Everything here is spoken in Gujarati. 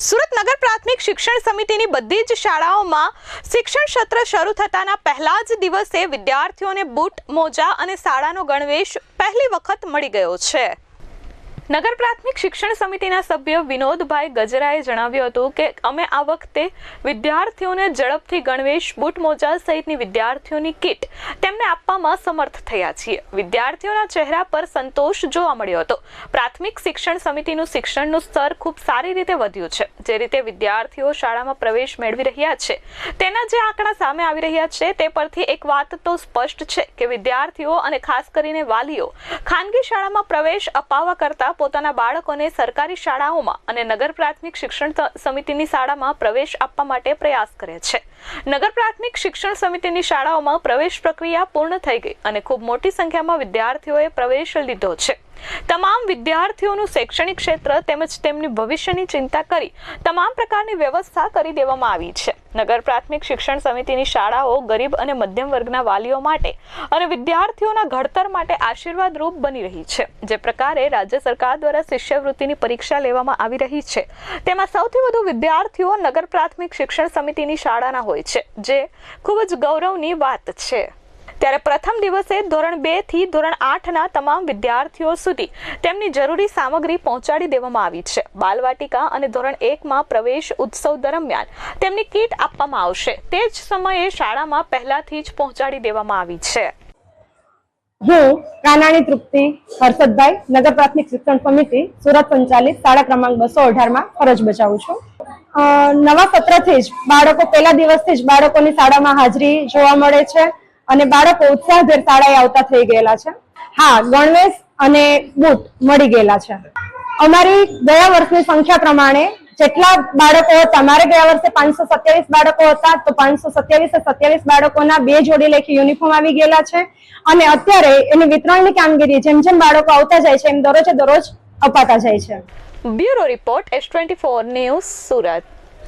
સુરત નગર પ્રાથમિક શિક્ષણ સમિતિની બધી જ શાળાઓમાં શિક્ષણ સત્ર શરૂ થતાના પહેલા જ દિવસે વિદ્યાર્થીઓને બૂટ, મોજા અને શાળાનો ગણવેશ પહેલી વખત મળી ગયો છે. નગર પ્રાથમિક શિક્ષણ સમિતિના સભ્ય વિનોદભાઈ ગજરાએ જણાવ્યું હતું કે અમે આ વખતે વિદ્યાર્થીઓને ઝડપથી ગણવેશ બૂટ મોજા સહિતની વિદ્યાર્થીઓની કિટ તેમને આપવામાં સમર્થ થયા છીએ. વિદ્યાર્થીઓના ચહેરા પર સંતોષ જોવા મળ્યો હતો. પ્રાથમિક શિક્ષણ સમિતિનું શિક્ષણનું સ્તર ખૂબ સારી રીતે વધ્યું છે. જે રીતે વિદ્યાર્થીઓ શાળામાં પ્રવેશ મેળવી રહ્યા છે, તેના જે આંકડા સામે આવી રહ્યા છે, તે પરથી એક વાત તો સ્પષ્ટ છે કે વિદ્યાર્થીઓ અને ખાસ કરીને વાલીઓ ખાનગી શાળામાં પ્રવેશ અપાવવા કરતાં પોતાના બાળકોને સરકારી શાળાઓમાં અને નગર પ્રાથમિક શિક્ષણ સમિતિની શાળામાં પ્રવેશ આપવા માટે પ્રયાસ કરે છે. નગર પ્રાથમિક શિક્ષણ સમિતિની શાળાઓમાં પ્રવેશ પ્રક્રિયા પૂર્ણ થઈ ગઈ અને ખૂબ મોટી સંખ્યામાં વિદ્યાર્થીઓએ પ્રવેશ લીધો છે. તમામ વિદ્યાર્થીઓનું શૈક્ષણિક ક્ષેત્ર તેમજ તેમની ભવિષ્યની ચિંતા કરી તમામ પ્રકારની વ્યવસ્થા કરી દેવામાં આવી છે. નગર પ્રાથમિક શિક્ષણ સમિતિની શાળાઓ ગરીબ અને મધ્યમ વર્ગના વાલીઓ માટે અને વિદ્યાર્થીઓના ઘડતર માટે આશીર્વાદરૂપ બની રહી છે. જે પ્રકારે રાજ્ય સરકાર દ્વારા શિષ્યવૃત્તિની પરીક્ષા લેવામાં આવી રહી છે. તેમાં સૌથી વધુ વિદ્યાર્થીઓ નગર પ્રાથમિક શિક્ષણ સમિતિની શાળાના હોય છે, જે ખૂબ જ ગૌરવની વાત છે. ત્યારે પ્રથમ દિવસે ધોરણ બેથી ધોરણ આઠના તમામ વિદ્યાર્થીઓ સુધી તેમની જરૂરી સામગ્રી પહોંચાડી દેવામાં આવી છે. બાલવાટિકા અને ધોરણ એકમાં પ્રવેશ ઉત્સવ દરમિયાન તેમની કીટ આપવામાં આવશે. તે જ સમયે શાળામાં પહેલાથી જ પહોંચાડી દેવામાં આવી છે. હું કાનાણી તૃપ્તિ હર્ષદભાઈ, નગર પ્રાથમિક શિક્ષણ સમિતિ, સુરત સંચાલિત શાળા ક્રમાંક બસો અઢારમાં ફરજ બજાવું છું. નવા સત્રથી જ બાળકો, પહેલા દિવસથી જ બાળકોની શાળામાં હાજરી જોવા મળે છે. અને બાળકો ઉત્સાહભેર શાળાએ આવતા થઈ ગયેલા છે. હા, ગણવેશ અને બૂટ મળી ગયેલા છે. અમારી ગયા વર્ષની સંખ્યા પ્રમાણે જેટલા બાળકો હતા, મારે ગયા વર્ષે પાંચસો સત્યાવીસ બાળકો હતા, તો પાંચસો સત્યાવીસ સત્યાવીસ બાળકોના બે જોડી લેખી યુનિફોર્મ આવી ગયેલા છે. અને અત્યારે એની વિતરણની કામગીરી જેમ જેમ બાળકો આવતા જાય છે, એમ દરરોજે દરરોજ અપાતા જાય છે. Bureau report S twenty four news Surat.